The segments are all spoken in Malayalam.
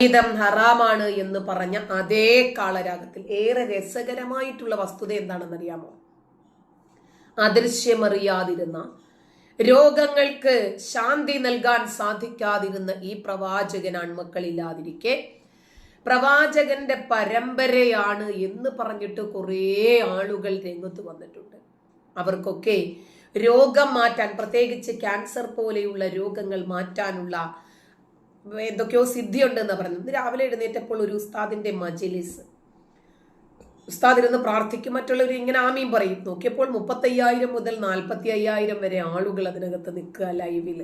സംഗീതം ഹറാമാണ് എന്ന് പറഞ്ഞ അതേ കാളരാഗത്തിൽ ഏറെ രസകരമായിട്ടുള്ള വസ്തുത എന്താണെന്നറിയാമോ അദൃശ്യമറിയാതിരുന്ന രോഗങ്ങൾക്ക് ശാന്തി നൽകാൻ സാധിക്കാതിരുന്ന ഈ പ്രവാചകൻ ആൺമക്കളില്ലാതിരിക്കെ പ്രവാചകന്റെ പരമ്പരയാണ് എന്ന് പറഞ്ഞിട്ട് കുറേ ആളുകൾ രംഗത്ത് വന്നിട്ടുണ്ട്. അവർക്കൊക്കെ രോഗം മാറ്റാൻ പ്രത്യേകിച്ച് ക്യാൻസർ പോലെയുള്ള രോഗങ്ങൾ മാറ്റാനുള്ള എന്തൊക്കെയോ സിദ്ധിയുണ്ടെന്ന് പറഞ്ഞു ഇന്ന് രാവിലെ എഴുന്നേറ്റപ്പോൾ ഒരു ഉസ്താദിന്റെ മജിലിസ്. ഉസ്താദ് ഇരുന്ന് പ്രാർത്ഥിക്കും മറ്റുള്ളവർ ഇങ്ങനെ ആമീം പറയും. നോക്കിയപ്പോൾ മുപ്പത്തയ്യായിരം മുതൽ നാൽപ്പത്തി അയ്യായിരം വരെ ആളുകൾ അതിനകത്ത് നിൽക്കുക ലൈവിൽ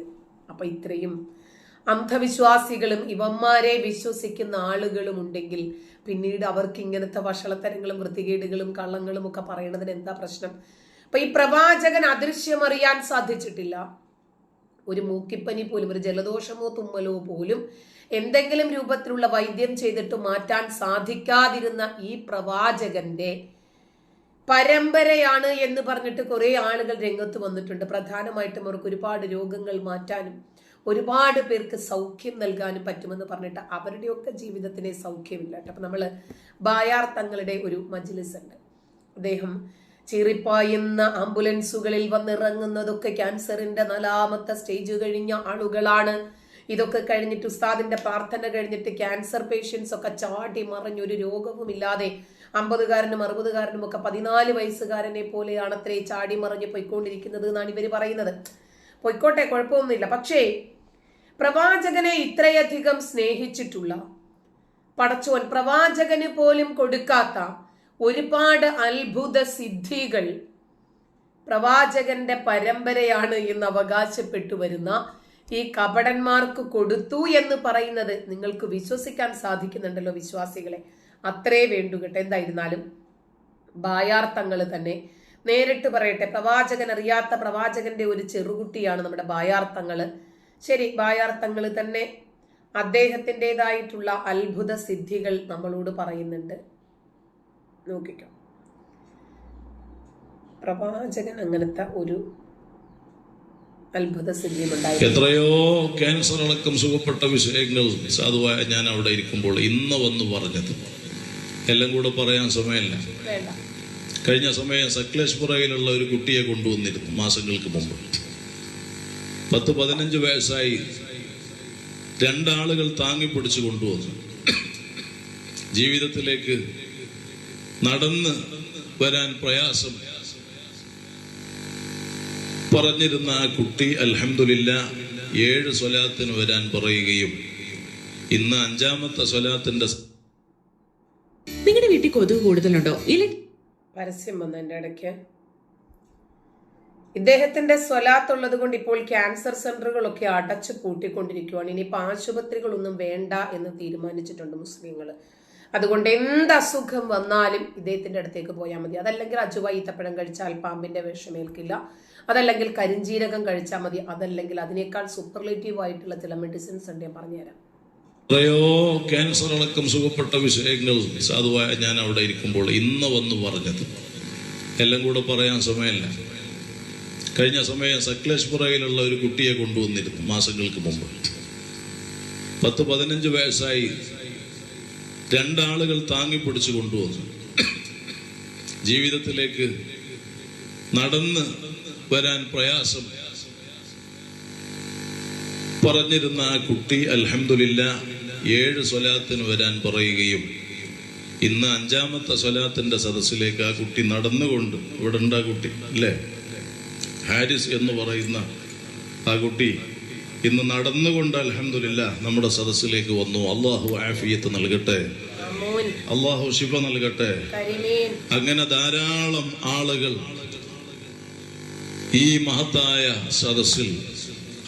അപ്പൊ ഇത്രയും അന്ധവിശ്വാസികളും ഇവന്മാരെ വിശ്വസിക്കുന്ന ആളുകളും ഉണ്ടെങ്കിൽ പിന്നീട് അവർക്ക് ഇങ്ങനത്തെ വഷളത്തരങ്ങളും വൃത്തികേടുകളും കള്ളങ്ങളും ഒക്കെ പറയണതിന് എന്താ പ്രശ്നം? അപ്പൊ ഈ പ്രവാചകൻ അദൃശ്യമറിയാൻ സാധിച്ചിട്ടില്ല. ഒരു മൂക്കിപ്പനി പോലും ഒരു ജലദോഷമോ തുമ്മലോ പോലും എന്തെങ്കിലും രൂപത്തിലുള്ള വൈദ്യം ചെയ്തിട്ട് മാറ്റാൻ സാധിക്കാതിരുന്ന ഈ പ്രവാചകന്റെ പരമ്പരയാണ് എന്ന് പറഞ്ഞിട്ട് കുറേ ആളുകൾ രംഗത്ത് വന്നിട്ടുണ്ട്. പ്രധാനമായിട്ടും അവർക്ക് ഒരുപാട് രോഗങ്ങൾ മാറ്റാനും ഒരുപാട് പേർക്ക് സൗഖ്യം നൽകാനും പറ്റുമെന്ന് പറഞ്ഞിട്ട് അവരുടെയൊക്കെ ജീവിതത്തിനെ സൗഖ്യമില്ല കേട്ടോ അപ്പൊ നമ്മൾ ബായാർ തങ്ങളുടെ ഒരു മജ്ലിസ് ഉണ്ട്. അദ്ദേഹം ചീറിപ്പായുന്ന ആംബുലൻസുകളിൽ വന്നിറങ്ങുന്നതൊക്കെ ക്യാൻസറിന്റെ നാലാമത്തെ സ്റ്റേജ് കഴിഞ്ഞ ആളുകളാണ്. ഇതൊക്കെ കഴിഞ്ഞിട്ട് ഉസ്താദിന്റെ പ്രാർത്ഥന കഴിഞ്ഞിട്ട് ക്യാൻസർ പേഷ്യൻസ് ഒക്കെ ചാടി മറിഞ്ഞൊരു രോഗവുമില്ലാതെ അമ്പതുകാരനും അറുപതുകാരനും ഒക്കെ പതിനാല് വയസ്സുകാരനെ പോലെയാണ് അത്രേ ചാടി മറിഞ്ഞ് പോയിക്കൊണ്ടിരിക്കുന്നത് എന്നാണ് ഇവർ പറയുന്നത്. പൊയ്ക്കോട്ടെ കുഴപ്പമൊന്നുമില്ല. പക്ഷേ പ്രവാചകനെ ഇത്രയധികം സ്നേഹിച്ചിട്ടുള്ള പടച്ചോൻ പ്രവാചകന് പോലും കൊടുക്കാത്ത ഒരുപാട് അത്ഭുത സിദ്ധികൾ പ്രവാചകന്റെ പരമ്പരയാണ് എന്ന് അവകാശപ്പെട്ടു വരുന്ന ഈ കപടന്മാർക്ക് കൊടുത്തു എന്ന് പറയുന്നത് നിങ്ങൾക്ക് വിശ്വസിക്കാൻ സാധിക്കുന്നുണ്ടല്ലോ വിശ്വാസികളെ. അത്രേ വേണ്ടു കേട്ടോ. എന്തായിരുന്നാലും ബായാർത്ഥങ്ങൾ തന്നെ. നേരിട്ട് പറയട്ടെ പ്രവാചകൻ അറിയാത്ത പ്രവാചകന്റെ ഒരു ചെറുകുട്ടിയാണ് നമ്മുടെ ബായാർത്ഥങ്ങൾ. ശരി ബായാർത്ഥങ്ങൾ തന്നെ അദ്ദേഹത്തിന്റെതായിട്ടുള്ള അത്ഭുത സിദ്ധികൾ നമ്മളോട് പറയുന്നുണ്ട്. നോക്കിക്കോ. പ്രവാചകൻ അങ്ങനത്തെ ഒരു അത്ഭുത സ്ഥിതി എത്രയോ ക്യാൻസർ അടക്കം സുഖപ്പെട്ട വിഷയങ്ങൾ സാധുവായ ഞാൻ അവിടെ ഇരിക്കുമ്പോൾ ഇന്ന് വന്ന് പറഞ്ഞത്. എല്ലാം കൂടെ പറയാൻ സമയമില്ല. കഴിഞ്ഞ സമയം സക്ലേശ്പുറയിലുള്ള ഒരു കുട്ടിയെ കൊണ്ടുവന്നിരുന്നു മാസങ്ങൾക്ക് മുമ്പ്. പത്ത് പതിനഞ്ച് വയസ്സായി രണ്ടാളുകൾ താങ്ങി പിടിച്ച് കൊണ്ടുവന്നു. ജീവിതത്തിലേക്ക് നടന്ന് വരാൻ പ്രയാസം. പറഞ്ഞിരുന്ന ആ കുട്ടി അലഹമില്ല ഏഴ് സ്വലാത്തിന് വരാൻ പറയുകയും ഇന്ന് അഞ്ചാമത്തെ സ്വലാത്തിന്റെ നിങ്ങളുടെ വീട്ടിൽ കൊതുക് കൂടുതലുണ്ടോ? ഇല്ല പരസ്യം വന്നു എന്റെ ഇടയ്ക്ക്. ഇദ്ദേഹത്തിന്റെ സ്വലാത്തുള്ളത് കൊണ്ട് ഇപ്പോൾ ക്യാൻസർ സെന്ററുകളൊക്കെ അടച്ചു പൂട്ടിക്കൊണ്ടിരിക്കുകയാണ് ഇനിയിപ്പോൾ ആശുപത്രികളൊന്നും വേണ്ട എന്ന് തീരുമാനിച്ചിട്ടുണ്ട് മുസ്ലിങ്ങൾ അതുകൊണ്ട് എന്ത് അസുഖം വന്നാലും ഇദ്ദേഹത്തിന്റെ അടുത്തേക്ക് പോയാൽ മതി. അതല്ലെങ്കിൽ അജുവ ഈത്തപ്പഴം കഴിച്ചാൽ പാമ്പിന്റെ വിഷമേൽക്കില്ല. അതല്ലെങ്കിൽ കരിഞ്ജീരകം കഴിച്ചാൽ മതി. അതല്ലെങ്കിൽ അതിനേക്കാൾ സൂപ്പർലേറ്റീവ് ആയിട്ടുള്ള ചില മെഡിസിൻസ് ഉണ്ട് ഞാൻ പറഞ്ഞുതരാം. എത്രയോ ക്യാൻസർ അടക്കം സുഖപ്പെട്ട വിഷയങ്ങൾ സാധുവായ ഞാൻ അവിടെ ഇരിക്കുമ്പോൾ ഇന്ന് വന്ന് പറഞ്ഞത്. എല്ലാം കൂടെ പറയാൻ സമയമില്ല. കഴിഞ്ഞ സമയം സക്ലേശ്പുറയിലുള്ള ഒരു കുട്ടിയെ കൊണ്ടുവന്നിരുന്നു മാസങ്ങൾക്ക് മുമ്പ്. പത്ത് പതിനഞ്ച് വയസ്സായി. രണ്ടാളുകൾ താങ്ങി പിടിച്ചു കൊണ്ടുവന്നു. ജീവിതത്തിലേക്ക് നടന്ന് വരാൻ പ്രയാസം. പറഞ്ഞിരുന്ന ആ കുട്ടി അലഹമില്ല ഏഴ് സ്വലാത്തിന് വരാൻ പറയുകയും ഇന്ന് അഞ്ചാമത്തെ സ്വലാത്തിന്റെ സദസ്സിലേക്ക് ആ കുട്ടി നടന്നുകൊണ്ട് ഇവിടെ ഉണ്ട് ആ കുട്ടി? അല്ലേ? ഹാരിസ് എന്ന് പറയുന്ന ആ കുട്ടി ഇന്ന് നടന്നുകൊണ്ട് അലഹമില്ല നമ്മുടെ സദസ്സിലേക്ക് വന്നു. അള്ളാഹു ആഫിയത്ത് നൽകട്ടെ. അള്ളാഹു ശിവ നൽകട്ടെ. അങ്ങനെ ധാരാളം ആളുകൾ ഈ മഹത്തായ സദസ്സിൽ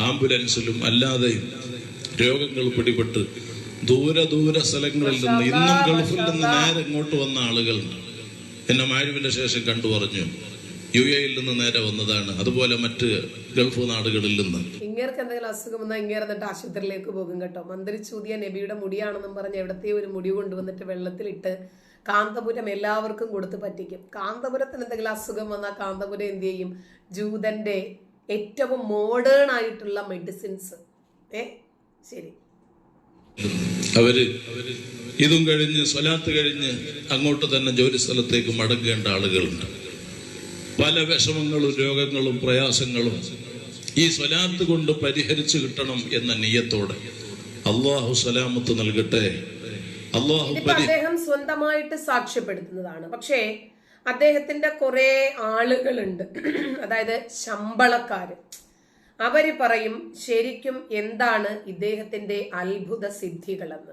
ആംബുലൻസിലും അല്ലാതെയും രോഗങ്ങൾ പിടിപെട്ട് ദൂര ദൂര സ്ഥലങ്ങളിൽ നിന്ന് ഇന്നും ഗൾഫിൽ നിന്ന് നേരെ ഇങ്ങോട്ട് വന്ന ആളുകൾ എന്നെ മാഴുവിന്റെ ശേഷം കണ്ടു പറഞ്ഞു. യു എയിൽ നിന്ന് നേരെ വന്നതാണ്. അതുപോലെ മറ്റ് ഗൾഫ് നാടുകളിൽ നിന്ന്. ഇങ്ങേർക്ക് എന്തെങ്കിലും അസുഖം വന്നാൽ ഇങ്ങേർ എന്നിട്ട് ആശുപത്രിയിലേക്ക് പോകും കേട്ടോ. മന്ത്രി ചൂതിയ നബിയുടെ മുടിയാണെന്നും പറഞ്ഞ് എവിടത്തെ ഒരു മുടി കൊണ്ടുവന്നിട്ട് വെള്ളത്തിലിട്ട് കാന്തപുരം എല്ലാവർക്കും കൊടുത്ത് പറ്റിക്കും. കാന്തപുരത്തിന് എന്തെങ്കിലും അസുഖം വന്നാൽ കാന്തപുരം എന്ത് ചെയ്യും? ജൂതന്റെ ഏറ്റവും മോഡേൺ ആയിട്ടുള്ള മെഡിസിൻസ് ഏ? ശരി. അവർ ഇതും കഴിഞ്ഞ് സ്വലാത്ത് കഴിഞ്ഞ് അങ്ങോട്ട് തന്നെ ജോലി സ്ഥലത്തേക്ക് മടങ്ങേണ്ട ആളുകളുണ്ട്. പല വിഷമങ്ങളും രോഗങ്ങളും പ്രയാസങ്ങളും ഈ സ്വലാത്ത് കൊണ്ട് പരിഹരിച്ചു കിട്ടണം എന്ന നീയത്തോടെ. അള്ളാഹു സലാമത്ത് നൽകട്ടെ. അള്ളാഹു അദ്ദേഹം സ്വന്തമായിട്ട് സാക്ഷ്യപ്പെടുത്തുന്നതാണ്. പക്ഷേ അദ്ദേഹത്തിന്റെ കുറെ ആളുകളുണ്ട്. അതായത് ശമ്പളക്കാര്. അവർ പറയും ശരിക്കും എന്താണ് ഇദ്ദേഹത്തിന്റെ അത്ഭുത സിദ്ധികളെന്ന്.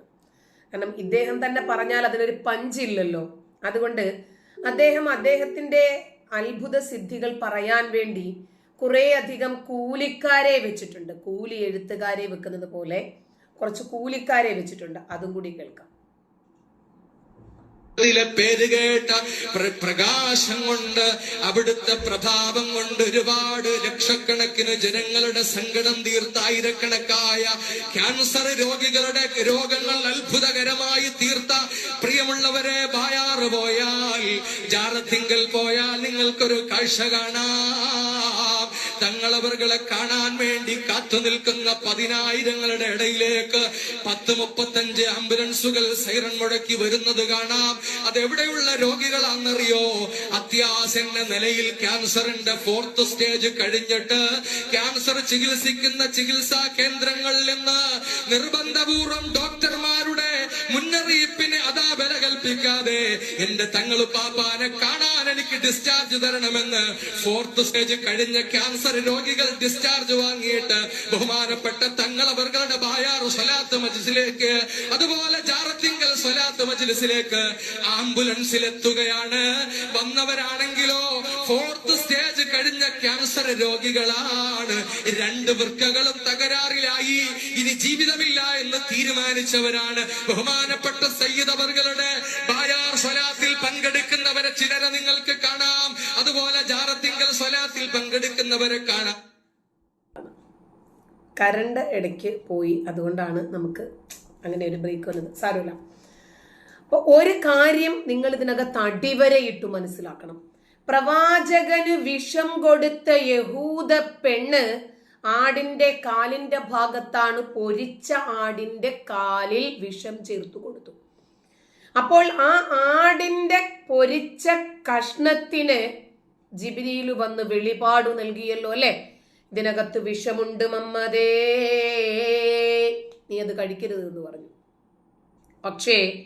കാരണം ഇദ്ദേഹം തന്നെ പറഞ്ഞാൽ അതിനൊരു പഞ്ചില്ലല്ലോ. അതുകൊണ്ട് അദ്ദേഹം അദ്ദേഹത്തിന്റെ അത്ഭുത സിദ്ധികൾ പറയാൻ വേണ്ടി കുറേ അധികം കൂലിക്കാരെ വെച്ചിട്ടുണ്ട്. കൂലി എഴുത്തുകാരെ വെക്കുന്നത് പോലെ കുറച്ച് കൂലിക്കാരെ വെച്ചിട്ടുണ്ട്. അതും കൂടി കേൾക്കാം. ിലെ പേര് കേട്ട പ്ര- പ്രകാശം കൊണ്ട് അവിടുത്തെ പ്രഭാവം കൊണ്ട് ഒരുപാട് ലക്ഷക്കണക്കിന് ജനങ്ങളുടെ സങ്കടം തീർത്ത ആയിരക്കണക്കായ ക്യാൻസർ രോഗികളുടെ രോഗങ്ങൾ അത്ഭുതകരമായി തീർത്ത പ്രിയമുള്ളവരെ ബായാറ് പോയാൽ ജാറത്തിങ്കൽ പോയാൽ നിങ്ങൾക്കൊരു കാഴ്ച കാണാം. തങ്ങളവറുകളെ കാണാൻ വേണ്ടി കാത്തു നിൽക്കുന്ന പതിനായിരങ്ങളുടെ ഇടയിലേക്ക് പത്ത് മുപ്പത്തഞ്ച് ആംബുലൻസുകൾ സൈറൺ മുഴക്കി വരുന്നത് കാണാം. അതെവിടെയുള്ള രോഗികളാണെന്നറിയോ? അത്യാസന്ന നിലയിൽ ക്യാൻസറിന്റെ ഫോർത്ത് സ്റ്റേജ് കഴിഞ്ഞിട്ട് ക്യാൻസർ ചികിത്സിക്കുന്ന ചികിത്സാ കേന്ദ്രങ്ങളിൽ നിന്ന് നിർബന്ധപൂർവം അതാ പഠിപ്പിക്കാതെ എന്റെ തങ്ങൾ പാപ്പാനെ കാണാൻ എനിക്ക് ഡിസ്ചാർജ് തരണമെന്ന് ഫോർത്ത് സ്റ്റേജ് കഴിഞ്ഞ ക്യാൻസർ രോഗികൾ ഡിസ്ചാർജ് വാങ്ങിയിട്ട് ബഹുമാനപ്പെട്ട തങ്ങൾ അവരുടെ ബായാറു സ്വലാത്ത് മജിസിലേക്ക് അതുപോലെ ജാറത്തിങ്കൽ സ്വലാത്ത് മജിലിസിലേക്ക് ആംബുലൻസിൽ എത്തുകയാണ് വന്നവരാണെങ്കിലോ ഫോർത്ത് സ്റ്റേജ് കഴിഞ്ഞ ക്യാൻസർ രോഗികളാണ്. രണ്ട് വൃക്കകളും തകരാറിലായി. ഇനി ജീവിതമില്ല എന്ന് തീരുമാനിച്ചവരാണ് ബഹുമാനപ്പെട്ട സയ്യിദ് അവർകളുടെ ബായാർ സ്വലാത്തിൽ പങ്കെടുക്കുന്നവരെ ചിലരെ നിങ്ങൾക്ക് കാണാം. അതുപോലെ ജാറത്തിങ്കൽ സ്വലാത്തിൽ പങ്കെടുക്കുന്നവരെ കാണാം. കരണ്ട് ഇടയ്ക്ക് പോയി അതുകൊണ്ടാണ് നമുക്ക് അങ്ങനെ ഒരു ബ്രേക്ക് വന്നത്. സാരമില്ല. അപ്പോൾ ഒരു കാര്യം നിങ്ങൾ ഇതിനകത്ത് അടിവരയിട്ട് മനസ്സിലാക്കണം. പ്രവാചകന് വിഷം കൊടുത്ത യഹൂദ പെണ്ണ് ആടിന്റെ കാലിന്റെ ഭാഗത്താണ് പൊരിച്ച ആടിന്റെ കാലിൽ വിഷം ചേർത്ത് കൊടുത്തു. അപ്പോൾ ആ ആടിന്റെ പൊരിച്ച കഷ്ണത്തിന് ജിബിരിയിൽ വന്ന് വെളിപാട് നൽകിയല്ലോ അല്ലെ? ഇതിനകത്ത് വിഷമുണ്ട് മമ്മതേ. നീ അത് കഴിക്കരുത് എന്ന് പറഞ്ഞു. പക്ഷേ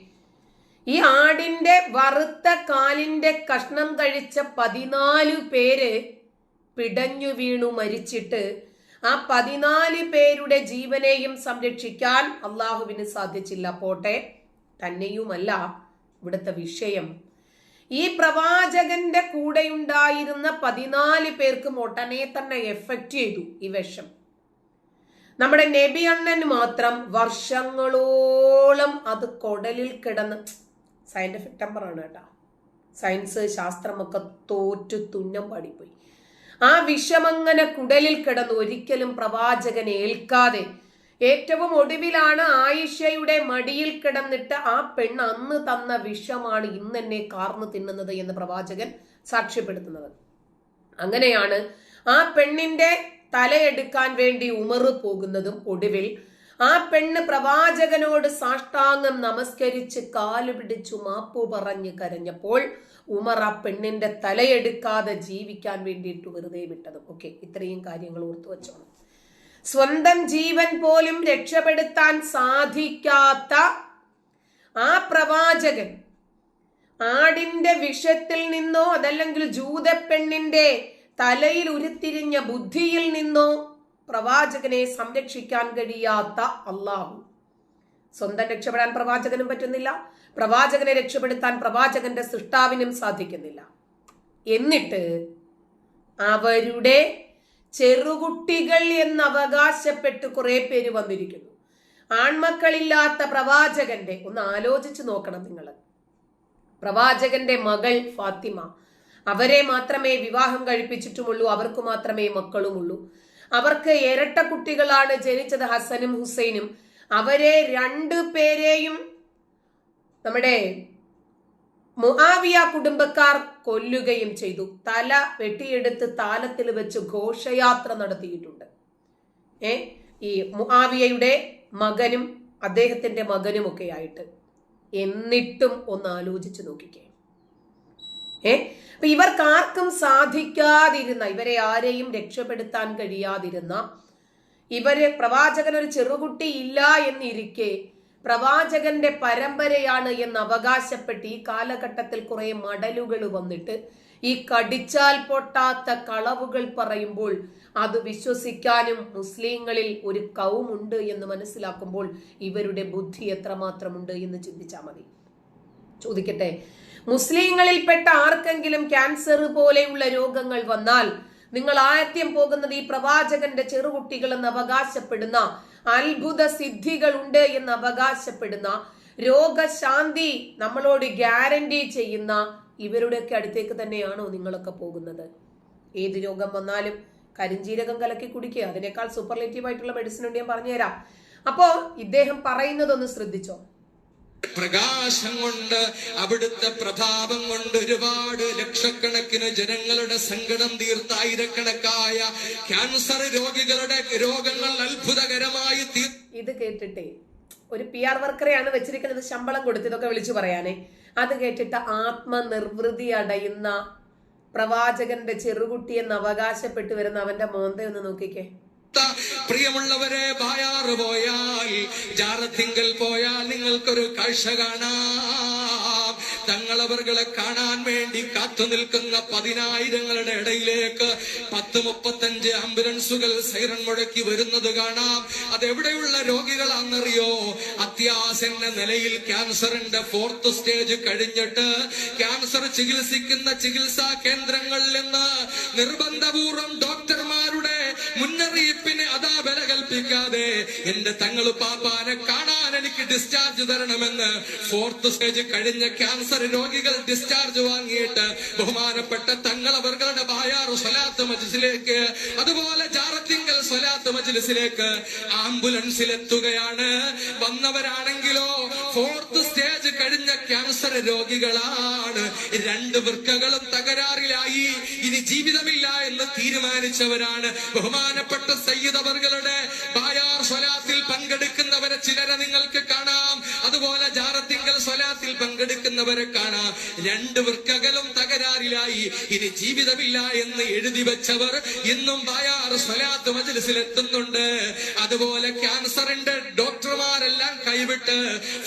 ഈ ആടിന്റെ വറുത്ത കാലിന്റെ കഷ്ണം കഴിച്ച പതിനാല് പേര് പിടഞ്ഞു വീണു മരിച്ചിട്ട് ആ പതിനാല് പേരുടെ ജീവനെയും സംരക്ഷിക്കാൻ അള്ളാഹുവിന് സാധിച്ചില്ല. പോട്ടെ. തന്നെയുമല്ല ഇവിടുത്തെ വിഷയം. ഈ പ്രവാചകന്റെ കൂടെയുണ്ടായിരുന്ന പതിനാല് പേർക്ക് ഉടനെ തന്നെ എഫക്റ്റ് ചെയ്തു ഈ വിഷം. നമ്മുടെ നബി അണ്ണൻ മാത്രം വർഷങ്ങളോളം അത് കൊടലിൽ കിടന്ന് സയന്റിഫിക് ടെമ്പറാണ് കേട്ടോ. സയൻസ് ശാസ്ത്രമൊക്കെ തോറ്റു തുന്നം പാടിപ്പോയി. ആ വിഷമങ്ങനെ കുടലിൽ കിടന്ന് ഒരിക്കലും പ്രവാചകനെ ഏൽക്കാതെ ഏറ്റവും ഒടുവിലാണ് ആയിഷയുടെ മടിയിൽ കിടന്നിട്ട് ആ പെണ്ണ് അന്ന് തന്ന വിഷമാണ് ഇന്ന് എന്നെ കാർന്നു തിന്നുന്നത് എന്ന് പ്രവാചകൻ സാക്ഷ്യപ്പെടുത്തുന്നത്. അങ്ങനെയാണ് ആ പെണ്ണിന്റെ തലയെടുക്കാൻ വേണ്ടി ഉമറ് പോകുന്നതും ഒടുവിൽ ആ പെണ്ണ് പ്രവാചകനോട് സാഷ്ടാംഗം നമസ്കരിച്ച് കാൽ പിടിച്ചു മാപ്പു പറഞ്ഞ് കരഞ്ഞപ്പോൾ ഉമർ ആ പെണ്ണിന്റെ തലയെടുക്കാതെ ജീവിക്കാൻ വേണ്ടിയിട്ട് വെറുതെ വിട്ടതും. ഓക്കെ ഇത്രയും കാര്യങ്ങൾ ഓർത്തു വെച്ചോണം സ്വന്തം ജീവൻ പോലും രക്ഷപ്പെടുത്താൻ സാധിക്കാത്ത ആ പ്രവാചകൻ ആടിന്റെ വിഷത്തിൽ നിന്നോ അതല്ലെങ്കിൽ ജൂതപ്പെണ്ണിന്റെ തലയിൽ ഉരുത്തിരിഞ്ഞ ബുദ്ധിയിൽ നിന്നോ പ്രവാചകനെ സംരക്ഷിക്കാൻ കഴിയാത്ത അള്ളാഹു സ്വന്തം രക്ഷപ്പെടാൻ പ്രവാചകനും പറ്റുന്നില്ല. പ്രവാചകനെ രക്ഷപ്പെടുത്താൻ പ്രവാചകന്റെ സൃഷ്ടാവിനും സാധിക്കുന്നില്ല. എന്നിട്ട് അവരുടെ ചെറുകുട്ടികൾ എന്ന് അവകാശപ്പെട്ട് കുറെ പേര് വന്നിരിക്കുന്നു. ആൺമക്കളില്ലാത്ത പ്രവാചകന്റെ ഒന്ന് ആലോചിച്ച് നോക്കണം നിങ്ങൾ പ്രവാചകന്റെ മകൾ ഫാത്തിമ. അവരെ മാത്രമേ വിവാഹം കഴിപ്പിച്ചിട്ടുമുള്ളൂ അവർക്ക് മാത്രമേ മക്കളുമുള്ളൂ അവർക്ക് ഇരട്ട കുട്ടികളാണ് ജനിച്ചത് ഹസനും ഹുസൈനും. അവരെ രണ്ടു പേരെയും നമ്മുടെ മുആവിയ കുടുംബക്കാർ കൊല്ലുകയും ചെയ്തു. തല വെട്ടിയെടുത്ത് താലത്തിൽ വെച്ച് ഘോഷയാത്ര നടത്തിയിട്ടുണ്ട്. ഏ? ഈ മുആവിയയുടെ മകനും അദ്ദേഹത്തിന്റെ മകനും ഒക്കെ ആയിട്ട് എന്നിട്ടും ഒന്ന് ആലോചിച്ച് നോക്കിക്കേ. ഏ? അപ്പൊ ഇവർക്ക് ആർക്കും സാധിക്കാതിരുന്ന ഇവരെ ആരെയും രക്ഷപ്പെടുത്താൻ കഴിയാതിരുന്ന ഇവരെ പ്രവാചകൻ ഒരു ചെറുകുട്ടി ഇല്ല എന്നിരിക്കെ പ്രവാചകന്റെ പരമ്പരയാണ് എന്ന് അവകാശപ്പെട്ട് ഈ കാലഘട്ടത്തിൽ കുറെ മടലുകൾ വന്നിട്ട് ഈ കടിച്ചാൽ പൊട്ടാത്ത കളവുകൾ പറയുമ്പോൾ അത് വിശ്വസിക്കാനും മുസ്ലിങ്ങളിൽ ഒരു കൗമുണ്ട് എന്ന് മനസ്സിലാക്കുമ്പോൾ ഇവരുടെ ബുദ്ധി എത്രമാത്രമുണ്ട് എന്ന് ചിന്തിച്ചാൽ മതി. ചോദിക്കട്ടെ മുസ്ലിങ്ങളിൽപ്പെട്ട ആർക്കെങ്കിലും ക്യാൻസർ പോലെയുള്ള രോഗങ്ങൾ വന്നാൽ നിങ്ങൾ ആദ്യം പോകുന്നത് ഈ പ്രവാചകന്റെ ചെറുകുട്ടികൾ എന്ന് അവകാശപ്പെടുന്ന അത്ഭുത സിദ്ധികൾ ഉണ്ട് എന്ന് അവകാശപ്പെടുന്ന രോഗശാന്തി നമ്മളോട് ഗ്യാരണ്ടി ചെയ്യുന്ന ഇവരുടെയൊക്കെ അടുത്തേക്ക് തന്നെയാണോ നിങ്ങളൊക്കെ പോകുന്നത്? ഏത് രോഗം വന്നാലും കരിഞ്ജീരകം കലക്കി കുടിക്കുക. അതിനേക്കാൾ സൂപ്പർലേറ്റീവ് ആയിട്ടുള്ള മെഡിസിൻ ഉണ്ട് ഞാൻ പറഞ്ഞുതരാം. അപ്പോ ഇദ്ദേഹം പറയുന്നതൊന്ന് ശ്രദ്ധിച്ചോ? പ്രകാശം കൊണ്ട് അവിടുത്തെ പ്രഭാവം കൊണ്ട് ഒരുപാട് ലക്ഷക്കണക്കിന് ജനങ്ങളുടെ സങ്കടം തീർത്ത ആയിരക്കണക്കായ ക്യാൻസർ രോഗികളുടെ രോഗങ്ങൾ അത്ഭുതകരമായി തീർ ഇത് കേട്ടിട്ടേ ഒരു പി ആർ വർക്കറെയാണ് വെച്ചിരിക്കുന്നത് ശമ്പളം കൊടുത്ത് ഇതൊക്കെ വിളിച്ചു പറയാനേ. അത് കേട്ടിട്ട് ആത്മനിർവൃതി അടയുന്ന പ്രവാചകന്റെ ചെറുകുട്ടി എന്ന് അവകാശപ്പെട്ടു വരുന്ന അവന്റെ മോന്തയൊന്ന് നോക്കിക്കേ. പ്രിയമുള്ളവരെ ബായാറ് പോയാൽ ജാറത്തിങ്കൽ പോയാൽ നിങ്ങൾക്കൊരു കാഴ്ച കാണാം. തങ്ങളവറുകളെ കാണാൻ വേണ്ടി കാത്തു നിൽക്കുന്ന പതിനായിരങ്ങളുടെ ഇടയിലേക്ക് പത്ത് മുപ്പത്തഞ്ച് ആംബുലൻസുകൾ സൈറൺ മുഴക്കി വരുന്നത് കാണാം. അതെവിടെയുള്ള രോഗികളാണെന്നറിയോ? അത്യാസന്ന നിലയിൽ ക്യാൻസറിന്റെ ഫോർത്ത് സ്റ്റേജ് കഴിഞ്ഞിട്ട് ക്യാൻസർ ചികിത്സിക്കുന്ന ചികിത്സാ കേന്ദ്രങ്ങളിൽ നിന്ന് നിർബന്ധപൂർവം ഡോക്ടർമാരുടെ മുന്നറിയിപ്പിന് പ്രകടിപ്പിക്കാതെ എന്റെ തങ്ങൾ പാപ്പാനെ കാണാൻ എനിക്ക് ഡിസ്ചാർജ് തരണമെന്ന് ഫോർത്ത് സ്റ്റേജ് കഴിഞ്ഞ ക്യാൻസർ രോഗികൾ ഡിസ്ചാർജ് വാങ്ങിയിട്ട് ബഹുമാനപ്പെട്ട തങ്ങൾ അവർകളുടെ ബായാറു സ്വലാത്ത് മജിസിലേക്ക് അതുപോലെ ജാറത്തിങ്കൽ സ്വലാത്ത് മജിലിസിലേക്ക് ആംബുലൻസിൽ എത്തുകയാണ് വന്നവരാണെങ്കിലോ ഫോർത്ത് സ്റ്റേജ് കഴിഞ്ഞ ക്യാൻസർ രോഗികളാണ്. രണ്ട് വൃക്കകളും തകരാറിലായി. ഇനി ജീവിതമില്ല എന്ന് തീരുമാനിച്ചവരാണ് ബഹുമാനപ്പെട്ട സയ്യിദ് അവർകളുടെ ബായാർ സ്വലാത്തിൽ പങ്കെടുക്കുന്നവരെ ചിലരെ നിങ്ങൾക്ക് കാണാം. സ്വലാത്തിൽ പങ്കെടുക്കുന്നവരെ കാണാം. രണ്ട് വൃക്കകലും തകരാറിലായി. ഇനി ജീവിതമില്ല എന്ന് എഴുതി വെച്ചവർ ഇന്നും ബായാർ സ്വലാത്ത് മജ്ലിസിൽ എത്തുന്നുണ്ട് അതുപോലെ ക്യാൻസറിന്റെ ഡോക്ടർമാരെല്ലാം കൈവിട്ട്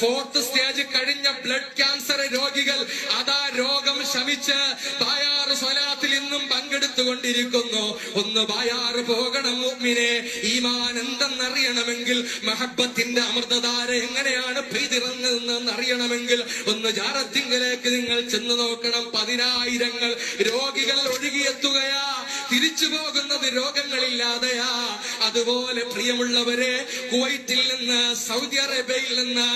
ഫോർത്ത് സ്റ്റേജ് കഴിഞ്ഞ ബ്ലഡ് ക്യാൻസർ രോഗികൾ അതാ രോഗം ശമിച്ച് ബായാർ സ്വലാത്തിൽ ഇന്നും പങ്കെടുത്തുകൊണ്ടിരിക്കുന്നു. ഒന്ന് ബായാർ പോകണം മുഅ്മിനെ ഈമാൻ എന്തെന്നറിയണമെങ്കിൽ മഹബത്തിന്റെ അമൃതധാര എങ്ങനെയാണ് പെയ്തിറങ്ങുന്നതെന്ന് അറിയണമെങ്കിൽ ഒന്ന് ജാറത്തിങ്കലേക്ക് നിങ്ങൾ ചെന്ന് നോക്കണം. പതിനായിരങ്ങൾ രോഗികൾ ഒഴുകിയെത്തുകയാ. തിരിച്ചു പോകുന്നത് രോഗങ്ങളില്ലാതെയാ. അതുപോലെ പ്രിയമുള്ളവരെ കുവൈറ്റിൽ നിന്ന് സൗദി അറേബ്യയിൽ നിന്ന്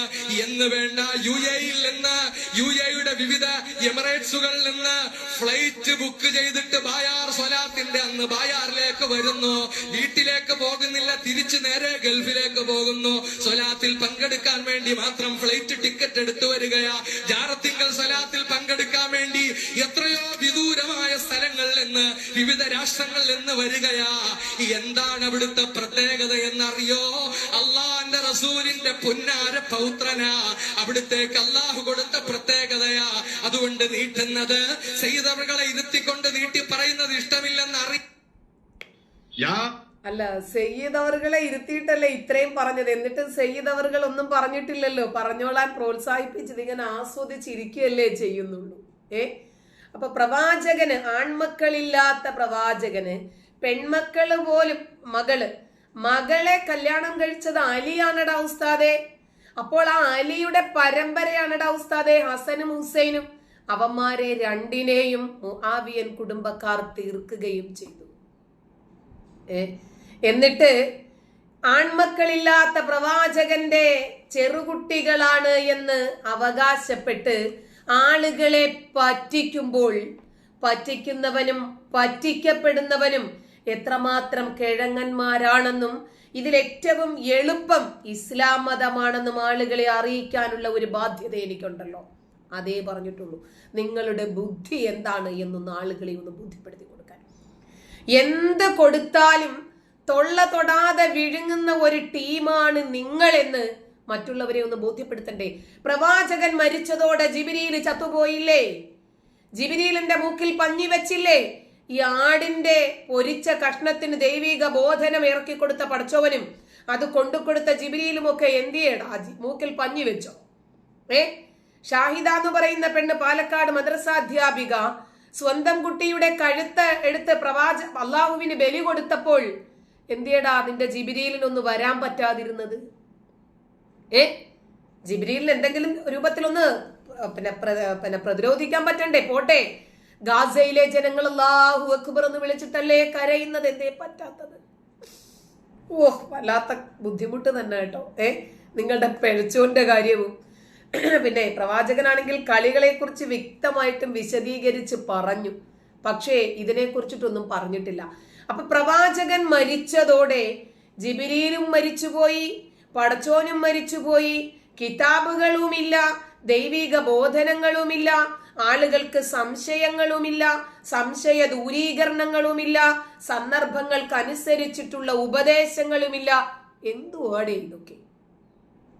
എന്ന് വേണ്ട യു എയിൽ നിന്ന് യു എയുടെ വിവിധ എമിറേറ്റ്സുകളിൽ നിന്ന് ഫ്ലൈറ്റ് ബുക്ക് ചെയ്തിട്ട് ബായാർ സ്വലാത്തിന്റെ അന്ന് ബായാറിലേക്ക് വരുന്നു. വീട്ടിലേക്ക് പോകുന്നില്ല തിരിച്ചു നേരെ ഗൾഫിലേക്ക് പോകുന്നു. സ്വലാത്തിൽ പങ്കെടുക്കാൻ വേണ്ടി മാത്രം ഫ്ലൈറ്റ് ടിക്കറ്റ് എടുത്തു വരികയാ. ജാറത്തിങ്കൽ സ്വലാത്തിൽ പങ്കെടുക്കാൻ വേണ്ടി എത്രയോ വിദൂരമായ സ്ഥലങ്ങളിൽ നിന്ന് വിവിധ രാഷ്ട്രങ്ങളിൽ നിന്ന് വരികയാ. എന്താണ് അവിടുത്തെ പ്രത്യേകത എന്നറിയോ? അള്ളാന്റെ റസൂലിന്റെ പുന്നാര പൗത്രനാ. അവിടുത്തേക്ക് അള്ളാഹു കൊടുത്ത പ്രത്യേകതയാ. അതുകൊണ്ട് നീട്ടുന്നത് സെയ്തവകളെ ഇരുത്തിക്കൊണ്ട് നീട്ടി പറയുന്നത് ഇഷ്ടമില്ലെന്ന് അറി അല്ല സയ്യിദ് അവറുകളെ ഇരുത്തിയിട്ടല്ലേ ഇത്രയും പറഞ്ഞത്? എന്നിട്ട് സെയ്യദ് അവറുകൾ ഒന്നും പറഞ്ഞിട്ടില്ലല്ലോ. പറഞ്ഞോളാൻ പ്രോത്സാഹിപ്പിച്ചത് ഇങ്ങനെ ആസ്വദിച്ചിരിക്കുകയല്ലേ ചെയ്യുന്നുള്ളൂ. ഏ? അപ്പൊ പ്രവാചകന് ആൺമക്കളില്ലാത്ത പ്രവാചകന് പെൺമക്കൾ പോലും മകൾ. മകളെ കല്യാണം കഴിച്ചത് അലിയാണടാ ഉസ്താദെ. അപ്പോൾ ആ അലിയുടെ പരമ്പരയാണടാ ഉസ്താദെ ഹസനും ഹുസൈനും. അവന്മാരെ രണ്ടിനെയും മുആവിയൻ കുടുംബക്കാർ തീർക്കുകയും ചെയ്തു. എന്നിട്ട് ആൺമക്കളില്ലാത്ത പ്രവാചകന്റെ ചെറുകുട്ടികളാണ് എന്ന് അവകാശപ്പെട്ട് ആളുകളെ പറ്റിക്കുമ്പോൾ പറ്റിക്കുന്നവനും പറ്റിക്കപ്പെടുന്നവനും എത്രമാത്രം കിഴങ്ങന്മാരാണെന്നും ഇതിലേറ്റവും എളുപ്പം ഇസ്ലാം മതമാണെന്നും ആളുകളെ അറിയിക്കാനുള്ള ഒരു ബാധ്യത എനിക്കുണ്ടല്ലോ. അതേ പറഞ്ഞിട്ടുള്ളൂ. നിങ്ങളുടെ ബുദ്ധി എന്താണ് എന്നൊന്ന് ആളുകളെ ഒന്ന് ബുദ്ധിപ്പെടുത്തി കൊടുക്കാൻ. എന്ത് കൊടുത്താലും തൊള്ള തൊടാതെ വിഴുങ്ങുന്ന ഒരു ടീമാണ് നിങ്ങളെന്ന് മറ്റുള്ളവരെ ഒന്ന് ബോധ്യപ്പെടുത്തണ്ടേ? പ്രവാചകൻ മരിച്ചതോടെ ജിബിരിയിൽ ചത്തുപോയില്ലേ? ജിബിരിലിന്റെ മൂക്കിൽ പഞ്ഞി വെച്ചില്ലേ? ഈ ആടിന്റെ പൊരിച്ച കഷ്ണത്തിന് ദൈവിക ബോധനം ഇറക്കി കൊടുത്ത പടച്ചോവനും അത് കൊണ്ടുകൊടുത്ത എന്തിയേടാ? ചെയ്യടാ മൂക്കിൽ പഞ്ഞി വെച്ചോ? ഏ? ഷാഹിദ എന്ന് പറയുന്ന പെണ്ണ് പാലക്കാട് മദ്രസാധ്യാപിക സ്വന്തം കുട്ടിയുടെ കഴുത്ത് എടുത്ത് പ്രവാച അള്ളാഹുവിന് ബലി കൊടുത്തപ്പോൾ എന്തിയടാ നിന്റെ ജിബിരിയിലിനൊന്ന് വരാൻ പറ്റാതിരുന്നത്? ഏ ജിബ്രീലിന് എന്തെങ്കിലും രൂപത്തിലൊന്ന് പിന്നെ പിന്നെ പ്രതിരോധിക്കാൻ പറ്റണ്ടേ? പോട്ടെ. ഗാസയിലെ ജനങ്ങൾ അല്ലാഹു അക്ബർ എന്ന് വിളിച്ചിട്ടല്ലേ കരയുന്നത്? എന്തേ പറ്റാത്തത്? ഓ വല്ലാത്ത ബുദ്ധിമുട്ട് തന്നെ കേട്ടോ. ഏ നിങ്ങളുടെ പെഴച്ചോന്റെ കാര്യവും. പിന്നെ പ്രവാചകനാണെങ്കിൽ കളികളെ കുറിച്ച് വ്യക്തമായിട്ടും വിശദീകരിച്ച് പറഞ്ഞു. പക്ഷേ ഇതിനെ കുറിച്ചിട്ടൊന്നും പറഞ്ഞിട്ടില്ല. അപ്പൊ പ്രവാചകൻ മരിച്ചതോടെ ജിബിരിയിലും മരിച്ചുപോയി. പടച്ചോനും മരിച്ചുപോയി. കിതാബുകളുമില്ല ദൈവിക ബോധനങ്ങളുമില്ല ആളുകൾക്ക് സംശയങ്ങളുമില്ല സംശയ ദൂരീകരണങ്ങളുമില്ല സന്ദർഭങ്ങൾക്കനുസരിച്ചിട്ടുള്ള ഉപദേശങ്ങളുമില്ല. എന്തുവാണ് ഇതൊക്കെ?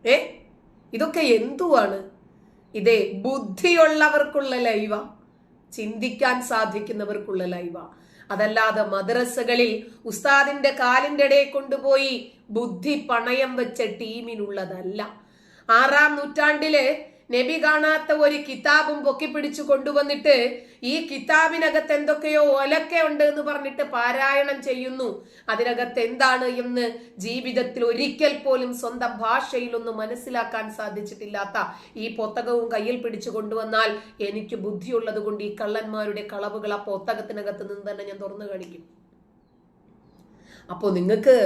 ഏ? ഇതൊക്കെ എന്തുവാണ്? ഇതേ ബുദ്ധിയുള്ളവർക്കുള്ള ലൈവ ചിന്തിക്കാൻ സാധിക്കുന്നവർക്കുള്ള ലൈവ. അതല്ലാതെ മദ്രസകളിൽ ഉസ്താദിന്റെ കാലിന്റെ ഇടയിൽ കൊണ്ടുപോയി ബുദ്ധി പണയം വെച്ച ടീമിനുള്ളതല്ല. ആറാം നൂറ്റാണ്ടിൽ നബി കാണാത്ത ഒരു കിതാബും പൊക്കിപ്പിടിച്ചു കൊണ്ടുവന്നിട്ട് ഈ കിതാബിനകത്ത് എന്തൊക്കെയോ ഒലക്കെ ഉണ്ട് എന്ന് പറഞ്ഞിട്ട് പാരായണം ചെയ്യുന്നു. അതിനകത്ത് എന്താണ് എന്ന് ജീവിതത്തിൽ ഒരിക്കൽ പോലും സ്വന്തം ഭാഷയിലൊന്നും മനസ്സിലാക്കാൻ സാധിച്ചിട്ടില്ലാത്ത ഈ പുസ്തകവും കയ്യിൽ പിടിച്ചു കൊണ്ടുവന്നാൽ എനിക്ക് ബുദ്ധിയുള്ളത് കൊണ്ട് ഈ കള്ളന്മാരുടെ കളവുകൾ ആ പുസ്തകത്തിനകത്ത് നിന്ന് തന്നെ ഞാൻ തുറന്നു കാണിക്കും. അപ്പോ നിങ്ങൾക്ക്